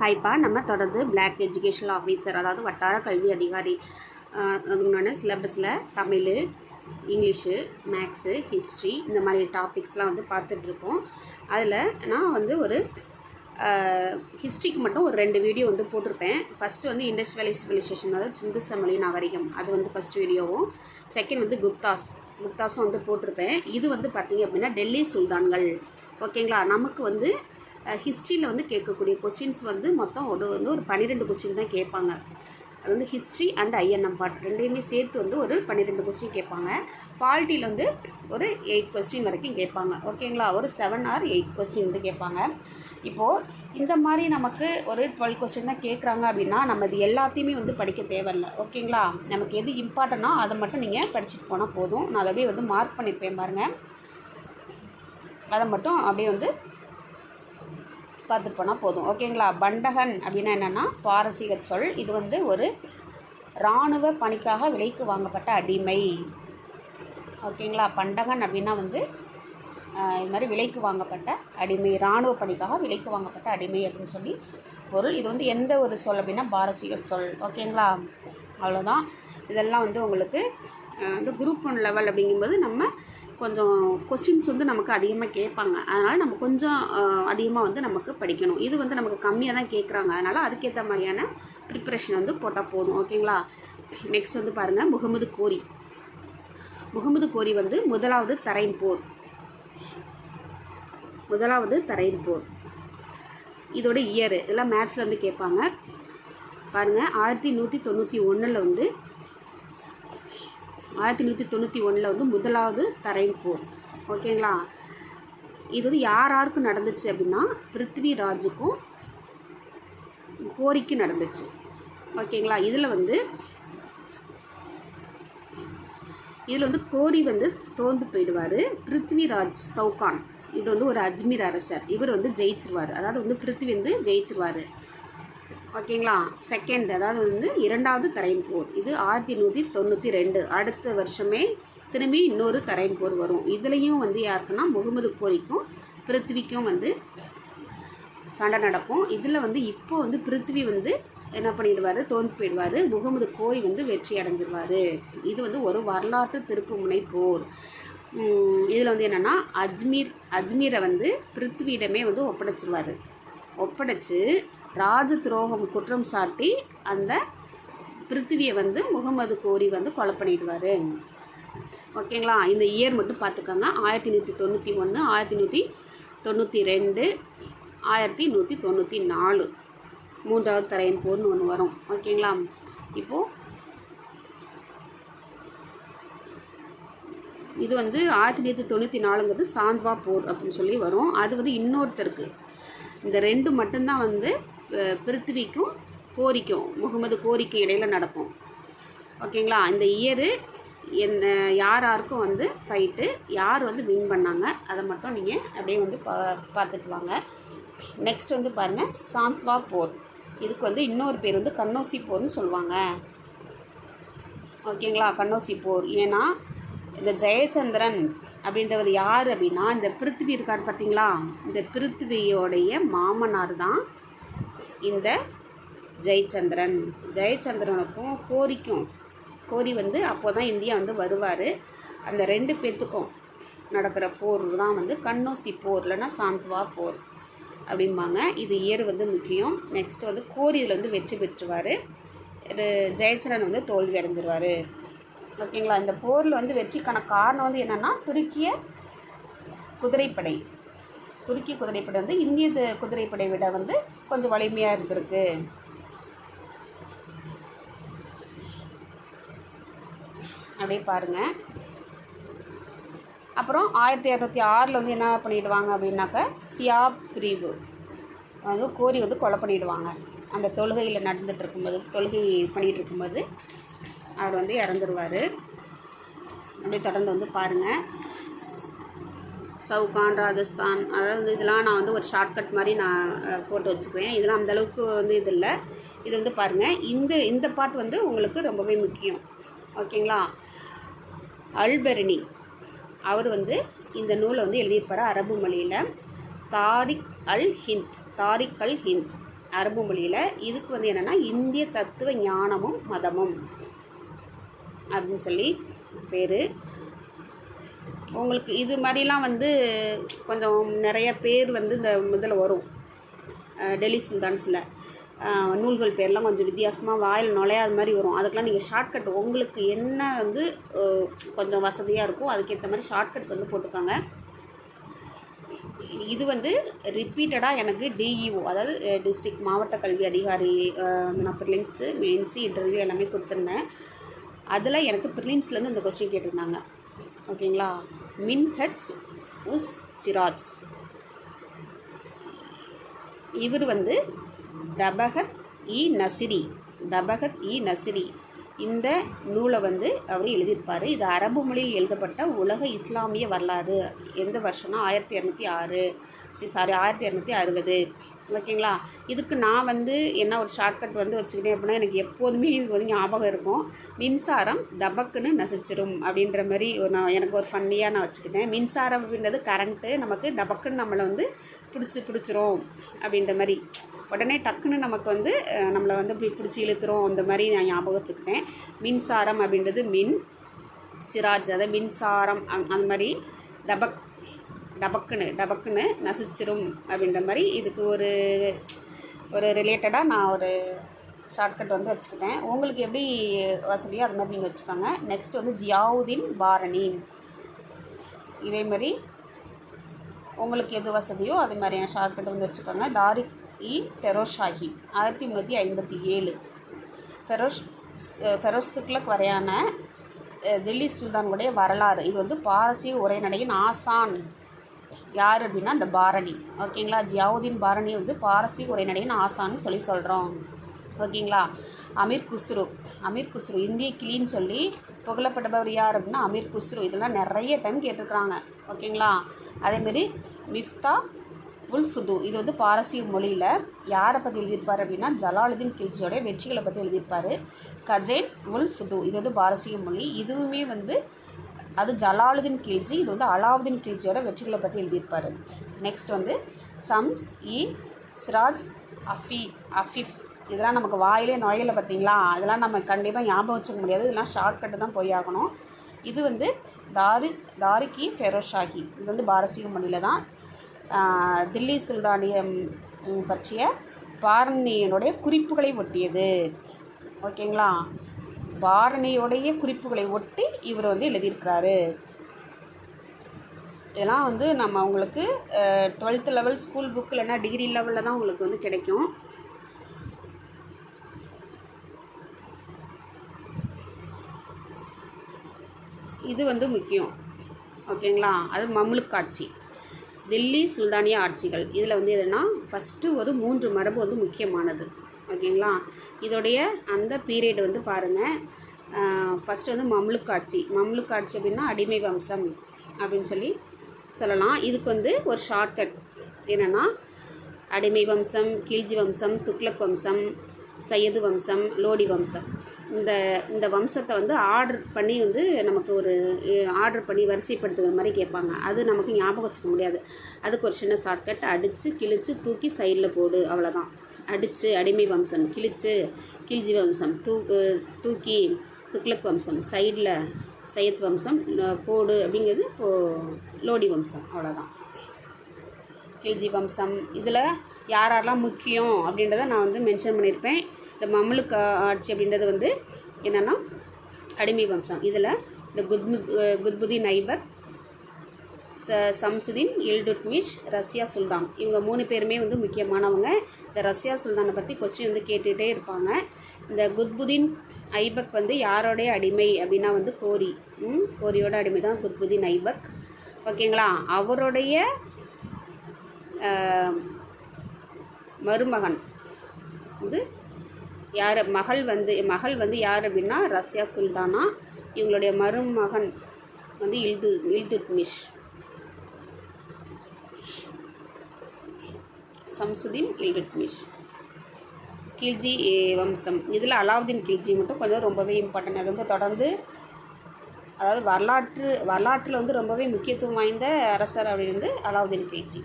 ஹைப்பா நம்ம தொடர்ந்து black educational officer அதாவது வட்டார கல்வி அதிகாரி அது அதுக்குண்டான சிலபஸில் தமிழ் இங்கிலீஷு மேக்ஸு ஹிஸ்ட்ரி இந்த மாதிரி டாபிக்ஸ்லாம் வந்து பார்த்துட்ருக்கோம் அதில் நான் வந்து ஒரு ஹிஸ்ட்ரிக்கு மட்டும் ஒரு ரெண்டு வீடியோ வந்து போட்டிருப்பேன். ஃபஸ்ட்டு வந்து இண்டஸ் சிவிலைசேஷன் அதாவது சிந்து சமொழி நாகரிகம். அது வந்து ஃபஸ்ட் வீடியோவும் செகண்ட் வந்து குப்தாஸ். குப்தாஸும் வந்து போட்டிருப்பேன். இது வந்து பார்த்திங்க அப்படின்னா டெல்லி சுல்தான்கள். ஓகேங்களா நமக்கு வந்து ஹிஸ்ட்ரியில் வந்து கேட்கக்கூடிய கொஸ்டின்ஸ் வந்து மொத்தம் ஒரு வந்து ஒரு பன்னிரெண்டு கொஸ்டின் தான் கேட்பாங்க. அது வந்து ஹிஸ்ட்ரி அண்ட் ஐஎன்எம் பார்ட் ரெண்டையுமே சேர்த்து வந்து ஒரு பன்னிரெண்டு கொஸ்டின் கேட்பாங்க. பாலிட்டியில் வந்து ஒரு எயிட் கொஸ்டின் வரைக்கும் கேட்பாங்க. ஓகேங்களா ஒரு செவன் ஆர் எயிட் கொஸ்டின் வந்து கேட்பாங்க. இப்போது இந்த மாதிரி நமக்கு ஒரு டுவெல் கொஸ்டின் தான் கேட்குறாங்க அப்படின்னா நம்ம இது எல்லாத்தையுமே வந்து படிக்க தேவையில்ல. ஓகேங்களா நமக்கு எது இம்பார்ட்டனோ அதை மட்டும் நீங்கள் படிச்சுட்டு போனால் போதும். நான் அதை அப்படியே வந்து மார்க் பண்ணியிருப்பேன் பாருங்கள் அதை மட்டும் அப்படியே வந்து பார்த்துட்டு போனால் போதும். ஓகேங்களா? பண்டகன் அப்படின்னா என்னென்னா பாரசீக சொல். இது வந்து ஒரு இராணுவ பணிக்காக விலைக்கு வாங்கப்பட்ட அடிமை. ஓகேங்களா? பண்டகன் அப்படின்னா வந்து இது மாதிரி விலைக்கு வாங்கப்பட்ட அடிமை இராணுவ பணிக்காக விலைக்கு வாங்கப்பட்ட அடிமை அப்படின்னு சொல்லி பொருள். இது வந்து எந்த ஒரு சொல் அப்படின்னா பாரசீக சொல். ஓகேங்களா? அவ்வளோதான் இதெல்லாம் வந்து உங்களுக்கு வந்து குரூப் ஒன் லெவல் அப்படிங்கும்போது நம்ம கொஞ்சம் கொஸ்டின்ஸ் வந்து நமக்கு அதிகமாக கேட்பாங்க. அதனால் நம்ம கொஞ்சம் அதிகமாக வந்து நமக்கு படிக்கணும். இது வந்து நமக்கு கம்மியாக தான் கேட்குறாங்க. அதனால் அதுக்கேற்ற மாதிரியான ப்ரிப்ரேஷன் வந்து போட்டால் போதும். ஓகேங்களா நெக்ஸ்ட் வந்து பாருங்கள் முகமது கோரி. முகமது கோரி வந்து முதலாவது தரையின் போர் முதலாவது தரையின் போர் இதோட இயர் இதெல்லாம் மேத்ஸில் வந்து கேட்பாங்க. பாருங்கள் ஆயிரத்தி நூற்றி தொண்ணூற்றி ஒன்றில் வந்து ஆயிரத்தி நூற்றி தொண்ணூற்றி ஒன்றில் வந்து முதலாவது தரையின் போர். ஓகேங்களா? இது வந்து யார் யாருக்கும் நடந்துச்சு அப்படின்னா பிருத்விராஜுக்கும் கோரிக்கு நடந்துச்சு. ஓகேங்களா? இதில் வந்து இதில் வந்து கோரி வந்து தோந்து போயிடுவார் பிருத்விராஜ் சவுகான் இவர் வந்து ஒரு அஜ்மீர் அரசர். இவர் வந்து ஜெயிச்சிருவார். அதாவது வந்து பிருத்வி வந்து ஜெயிச்சிருவார். ஓகேங்களா? செகண்ட் அதாவது வந்து இரண்டாவது தரையின் போர். இது ஆயிரத்தி நூற்றி தொண்ணூற்றி ரெண்டு. அடுத்த வருஷமே திரும்பி இன்னொரு தரையின் போர் வரும். இதுலேயும் வந்து யாருக்குன்னா முகமது கோரிக்கும் பிருத்திவிக்கும் வந்து சண்டை நடக்கும். இதில் வந்து இப்போ வந்து பிருத்திவி வந்து என்ன பண்ணிடுவார்? தோந்து போயிடுவார். முகமது கோரி வந்து வெற்றி அடைஞ்சிருவார். இது வந்து ஒரு வரலாற்று திருப்புமுனை போர். இதில் வந்து என்னென்னா அஜ்மீர் அஜ்மீரை வந்து பிருத்திவியிடமே வந்து ஒப்படைச்சிருவார். ஒப்படைச்சு ராஜ துரோகம் குற்றம் சாட்டி அந்த பிருத்திவியை வந்து முகமது கோரி வந்து கொலை பண்ணிடுவார். ஓகேங்களா? இந்த இயர் மட்டும் பார்த்துக்கோங்க. ஆயிரத்தி நூற்றி தொண்ணூற்றி ஒன்று ஆயிரத்தி நூற்றி தொண்ணூற்றி ரெண்டு ஆயிரத்தி நூற்றி தொண்ணூற்றி நாலு. மூன்றாவது தரையின் போர்னு ஒன்று வரும். ஓகேங்களா? இப்போது இது வந்து ஆயிரத்தி நூற்றி தொண்ணூற்றி நாலுங்கிறது சாந்த்வா போர் அப்படின்னு சொல்லி வரும். அது வந்து இன்னொருத்தருக்கு. இந்த ரெண்டு மட்டும்தான் வந்து பிருத்திவிக்கும் கோரிக்கும். முகமது கோரிக்கும் இடையில் நடக்கும். ஓகேங்களா? இந்த இயரு என்ன யார் யாருக்கும் வந்து ஃபைட்டு யார் வந்து வின் பண்ணாங்க அதை மட்டும் நீங்கள் அப்படியே வந்து பா பார்த்துட்டு வாங்க நெக்ஸ்ட் வந்து பாருங்கள் சாந்த்வா போர். இதுக்கு வந்து இன்னொரு பேர் வந்து கண்ணோசி போர்னு சொல்லுவாங்க. ஓகேங்களா? கன்னோசி போர். ஏன்னா இந்த ஜெயச்சந்திரன் அப்படின்றவர் யார் அப்படின்னா இந்த பிருத்திவி இருக்கார் பார்த்தீங்களா இந்த பிருத்திவியோடைய மாமனார் தான் இந்த ஜெயச்சந்திரன். ஜெயச்சந்திரனுக்கும் கோரிக்கும். கோரி வந்து அப்போ தான் இந்தியா வந்து வருவார். அந்த ரெண்டு பேர்த்துக்கும் நடக்கிற போர் தான் வந்து கண்ணோசி போர் இல்லைன்னா சாந்த்வா போர் அப்படிம்பாங்க. இது இயர் வந்து முக்கியம். நெக்ஸ்ட் வந்து கோரி இதில் வந்து வெற்றி பெற்றுவார். ஜெயச்சந்திரன் வந்து தோல்வி அடைஞ்சிருவார். ஓகேங்களா? இந்த போரில் வந்து வெற்றிக்கான காரணம் வந்து என்னென்னா துருக்கிய குதிரைப்படை. துருக்கி குதிரைப்படை வந்து இந்திய குதிரைப்படை விட வந்து கொஞ்சம் வலிமையாக இருந்திருக்கு. அப்படியே பாருங்கள் அப்புறம் ஆயிரத்தி இரநூத்தி ஆறில் வந்து என்ன பண்ணிடுவாங்க அப்படின்னாக்கா சியாப் பிரிவு. வந்து கோரி வந்து கொலை பண்ணிடுவாங்க. அந்த தொழுகையில் நடந்துட்டு இருக்கும்போது தொழுகை பண்ணிகிட்டு இருக்கும்போது அவர் வந்து இறந்துருவார். அப்படியே தொடர்ந்து வந்து பாருங்கள் சவுகான் ராஜஸ்தான். அதாவது வந்து இதெல்லாம் நான் வந்து ஒரு ஷார்ட்கட் மாதிரி நான் போட்டு வச்சுக்குவேன். இதெல்லாம் அந்தளவுக்கு வந்து இது இல்லை. இது வந்து பாருங்கள் இந்த இந்த பாட்டு வந்து உங்களுக்கு ரொம்பவே முக்கியம். ஓகேங்களா? அல்பெர்னி அவர் வந்து இந்த நூலை வந்து எழுதியிருப்பார் அரபு மொழியில். தாரிக் அல் ஹிந்த். தாரிக் அல் ஹிந்த். அரபு மொழியில். இதுக்கு வந்து என்னென்னா இந்திய தத்துவ ஞானமும் மதமும். அப்படின்னு சொல்லி பேர். உங்களுக்கு இது மாதிரிலாம் வந்து கொஞ்சம் நிறைய பேர் வந்து இந்த இதில் வரும். டெல்லி சுல்தான்ஸில். நூல்கள் பேர்லாம் கொஞ்சம் வித்தியாசமாக வாயில் நுழையாத மாதிரி வரும். அதுக்கெலாம் நீங்கள் ஷார்ட்கட் உங்களுக்கு என்ன வந்து கொஞ்சம் வசதியாக இருக்கோ அதுக்கேற்ற மாதிரி ஷார்ட்கட் வந்து போட்டுக்கோங்க. இது வந்து ரிப்பீட்டடாக எனக்கு டிஇஓ அதாவது டிஸ்ட்ரிக்ட் மாவட்ட கல்வி அதிகாரி நான் ப்ரிலிம்ஸு மெயின்ஸு இன்டர்வியூ எல்லாமே கொடுத்துருந்தேன். அதில் எனக்கு ப்ரிலிம்ஸ்லேருந்து இந்த கொஸ்டின் கேட்டிருந்தாங்க. ஓகேங்களா? மின்ஹெச் உஸ் சிராஜ். இவர் வந்து தபகத் இ நசிரி தபகத் இ நசிரி. இந்த நூலை வந்து அவர் எழுதியிருப்பார். இது அரபு மொழியில் எழுதப்பட்ட உலக இஸ்லாமிய வரலாறு. எந்த வருஷம்னா ஆயிரத்தி இரநூத்தி ஆறு சாரி ஆயிரத்தி இரநூத்தி அறுபது. ஓகேங்களா? இதுக்கு நான் வந்து என்ன ஒரு ஷார்ட்கட் வந்து வச்சுக்கிட்டேன் அப்படின்னா எனக்கு எப்போதுமே இது வந்து ஞாபகம் இருக்கும். மின்சாரம் தபக்குன்னு நசிச்சிரும் அப்படின்ற மாதிரி ஒரு நான் எனக்கு ஒரு ஃபன்னியாக நான் வச்சுக்கிட்டேன். மின்சாரம் அப்படின்றது கரண்ட்டு நமக்கு டபக்குன்னு நம்மளை வந்து பிடிச்சி பிடிச்சிரும் அப்படின்ற மாதிரி. உடனே டக்குன்னு நமக்கு வந்து நம்மளை வந்து இப்படி பிடிச்சி இழுத்துரும் அந்த மாதிரி நான் ஞாபகம் வச்சுக்கிட்டேன். மின்சாரம் அப்படின்றது மின் சிராஜ் அதாவது மின்சாரம் அந்- அந்த மாதிரி தபக் டபக்குன்னு டபக்குன்னு நசிச்சிரும் அப்படின்ற மாதிரி இதுக்கு ஒரு ஒரு ரிலேட்டடாக நான் ஒரு ஷார்ட்கட் வந்து வச்சுக்கிட்டேன். உங்களுக்கு எப்படி வசதியோ அது மாதிரி நீங்கள் வச்சுக்கோங்க. நெக்ஸ்ட் வந்து ஜியாவுதீன் பாரணி. இதே மாதிரி உங்களுக்கு எது வசதியோ அது மாதிரியான ஷார்ட்கட் வந்து வச்சுக்கோங்க. தாரி இ ஃபெரோஷாஹி ஆயிரத்தி முந்நூற்றி ஐம்பத்தி ஏழு. ஃபெரோஷ் ஃபெரோஸ் துக்ளக் வரையான டெல்லி தில்லி சுல்தானுடைய வரலாறு. இது வந்து பாரசீக உரைநடையின் ஆசான். யார் அப்படின்னா அந்த பாரணி. ஓகேங்களா? ஜியாவுதீன் பாரணி வந்து பாரசீக உரைநடையின் ஆசான்னு சொல்லி சொல்கிறோம் ஓகேங்களா? அமீர் குஸ்ரு. அமீர் குஸ்ரு. இந்திய கிளின்னு சொல்லி புகழப்பட்டவர் யார் அப்படின்னா அமீர் குஸ்ரு. இதெல்லாம் நிறைய டைம் கேட்டிருக்கிறாங்க. ஓகேங்களா? அதேமாரி மிஃப்தா உல்ஃபுது. இது வந்து பாரசீக மொழியில் யாரை பற்றி எழுதியிருப்பார் அப்படின்னா ஜலாலுதீன் கில்ஜியோடைய வெற்றிகளை பற்றி எழுதியிருப்பார். கஜேன் உல்ஃபுது. இது வந்து பாரசீக மொழி. இதுவுமே வந்து அது ஜலாலுதீன் கில்ஜி இது வந்து அலாவுதீன் கில்ஜியோட வெற்றிகளை பற்றி எழுதியிருப்பார். நெக்ஸ்ட் வந்து சம்ஸ் இ சிராஜ் அஃபி அஃபிஃப். இதெல்லாம் நமக்கு வாயிலே நுழையல பார்த்தீங்களா? அதெல்லாம் நம்ம கண்டிப்பாக ஞாபகம் வச்சுக்க முடியாது. இதெல்லாம் ஷார்ட்கட்டு தான் போய் ஆகணும். இது வந்து தாரி தாரிக்கி ஃபெரோஷாகி. இது வந்து பாரசீக மொழியில் தான். தில்லி சுல்தானியம் பற்றிய பாரணியனுடைய குறிப்புகளை ஒட்டியது. ஓகேங்களா? பாரணியோடைய குறிப்புகளை ஒட்டி இவர் வந்து எழுதியிருக்கிறாரு. இதெல்லாம் வந்து நம்ம உங்களுக்கு டுவெல்த் லெவல் ஸ்கூல் புக் இல்லைன்னா டிகிரி லெவலில் தான் உங்களுக்கு வந்து கிடைக்கும். இது வந்து முக்கியம். ஓகேங்களா? அது மம்லுக் ஆட்சி தில்லி சுல்தானிய ஆட்சிகள். இதில் வந்து எதுனா ஃபஸ்ட்டு ஒரு மூன்று மரபு வந்து முக்கியமானது. ஓகேங்களா? இதோடைய அந்த பீரியட் வந்து பாருங்கள் ஃபஸ்ட்டு வந்து மம்லுக்காட்சி ஆட்சி. அப்படின்னா அடிமை வம்சம் அப்படின்னு சொல்லி சொல்லலாம். இதுக்கு வந்து ஒரு ஷார்ட்கட் என்னென்னா அடிமை வம்சம் கீழ்ஜி வம்சம் துக்ளக் வம்சம் சையது வம்சம் லோடி வம்சம். இந்த இந்த வம்சத்தை வந்து ஆர்டர் பண்ணி வந்து நமக்கு ஒரு ஆர்டர் பண்ணி வரிசைப்படுத்துகிற மாதிரி கேட்பாங்க. அது நமக்கு ஞாபகம் வச்சுக்க முடியாது. அதுக்கு ஒரு சின்ன ஷார்ட்கட் அடித்து கிழிச்சு தூக்கி சைடில் போடு அவ்வளோதான் அடித்து அடிமை வம்சம் கிழிச்சு கிழிஜி வம்சம் தூ தூக்கி துக்ளக் வம்சம் சைடில் சையத் வம்சம் போடு அப்படிங்கிறது இப்போ லோடி வம்சம் அவ்வளோதான் கில்ஜி வம்சம் இதில் யார் யாரெல்லாம் முக்கியம் அப்படின்றத நான் வந்து மென்ஷன் பண்ணியிருப்பேன். இந்த மம்லுக் ஆட்சி அப்படின்றது வந்து என்னென்னா அடிமை வம்சம். இதில் இந்த குத்மு குத்புதீன் ஐபக் ச சம்சுதீன் இல்டுட்மிஷ் ரஷ்யா சுல்தான். இவங்க மூணு பேருமே வந்து முக்கியமானவங்க. இந்த ரஷ்யா சுல்தானை பற்றி கொஸ்டின் வந்து கேட்டுகிட்டே இருப்பாங்க. இந்த குத்புதீன் ஐபக் வந்து யாரோடைய அடிமை அப்படின்னா வந்து கோரி. ம், கோரியோட அடிமை தான் குத்புதீன் ஐபக். ஓகேங்களா? அவருடைய மருமகன். வந்து யார் மகள் வந்து மகள் வந்து யார் அப்படின்னா ரஷ்யா சுல்தானா இவங்களுடைய மருமகன் வந்து இல்து இல்துட்மிஷ். சம்சுதீன் இல்துட்மிஷ். கில்ஜி வம்சம். இதில் அலாவுதீன் கில்ஜி மட்டும் கொஞ்சம் ரொம்பவே இம்பார்ட்டன்ட் அது வந்து தொடர்ந்து அதாவது வரலாற்று வரலாற்றில் வந்து ரொம்பவே முக்கியத்துவம் வாய்ந்த அரசர் அப்படின்னு வந்து அலாவுதீன் கில்ஜி.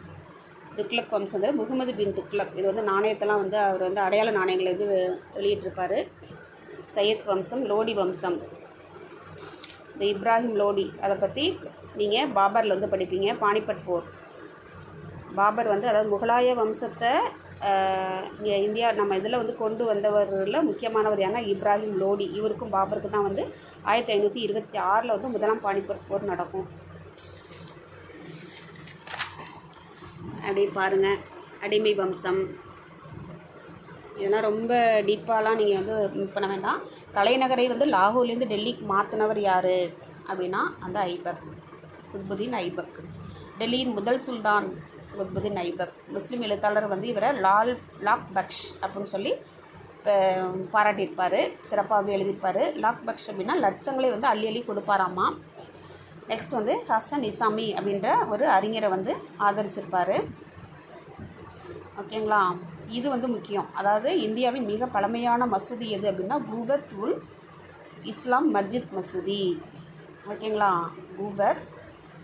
துக்ளக் வம்சம் வந்து முகமது பின் துக்ளக். இது வந்து நாணயத்தெல்லாம் வந்து அவர் வந்து அடையாள நாணயங்களை வந்து வெ- சையத் வம்சம் லோடி வம்சம். இந்த இப்ராஹிம் லோடி அதை பற்றி நீங்கள் பாபரில் வந்து படிப்பீங்க பானிபட் போர். பாபர் வந்து அதாவது முகலாய வம்சத்தை இங்கே இந்தியா நம்ம இதில் வந்து கொண்டு வந்தவரில் முக்கியமானவர் யாருன்னா இப்ராஹிம் லோடி. இவருக்கும் பாபருக்கும் தான் வந்து ஆயிரத்தி ஐநூற்றி இருபத்தி ஆறில் வந்து முதலாம் பானிபட் போர் நடக்கும். அப்படியே பாருங்கள் அடிமை வம்சம். இதெல்லாம் ரொம்ப டீப்பாலாம் நீங்கள் வந்து பண்ண வேண்டாம். தலைநகரை வந்து லாகூர்லேருந்து டெல்லிக்கு மாற்றினவர் யார்? அப்படின்னா அந்த ஐபக். குத்புதீன் ஐபக். டெல்லியின் முதல் சுல்தான் குத்புதீன் ஐபக். முஸ்லீம் எழுத்தாளர் வந்து இவரை லால் லாக் பக்ஷ் அப்படின்னு சொல்லி பாராட்டியிருப்பார். சிறப்பாகவே எழுதியிருப்பார். லாக் பக்ஷ் அப்படின்னா லட்சங்களை வந்து அள்ளி அள்ளி கொடுப்பாராமா? நெக்ஸ்ட் வந்து ஹசன் இசாமி அப்படின்ற ஒரு அறிஞரை வந்து ஆதரிச்சிருப்பார். ஓகேங்களா? இது வந்து முக்கியம். அதாவது இந்தியாவின் மிக பழமையான மசூதி எது அப்படின்னா கூபத் உல் இஸ்லாம் மஸ்ஜித் மசூதி. ஓகேங்களா? கூபத்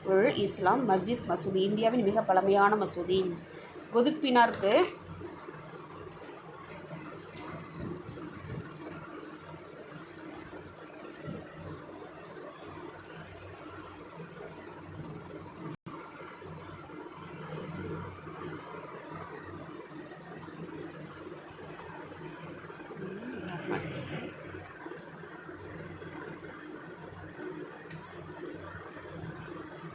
உல் இஸ்லாம் மஸ்ஜித் மசூதி. இந்தியாவின் மிக பழமையான மசூதி. குதுப்பினாருக்கு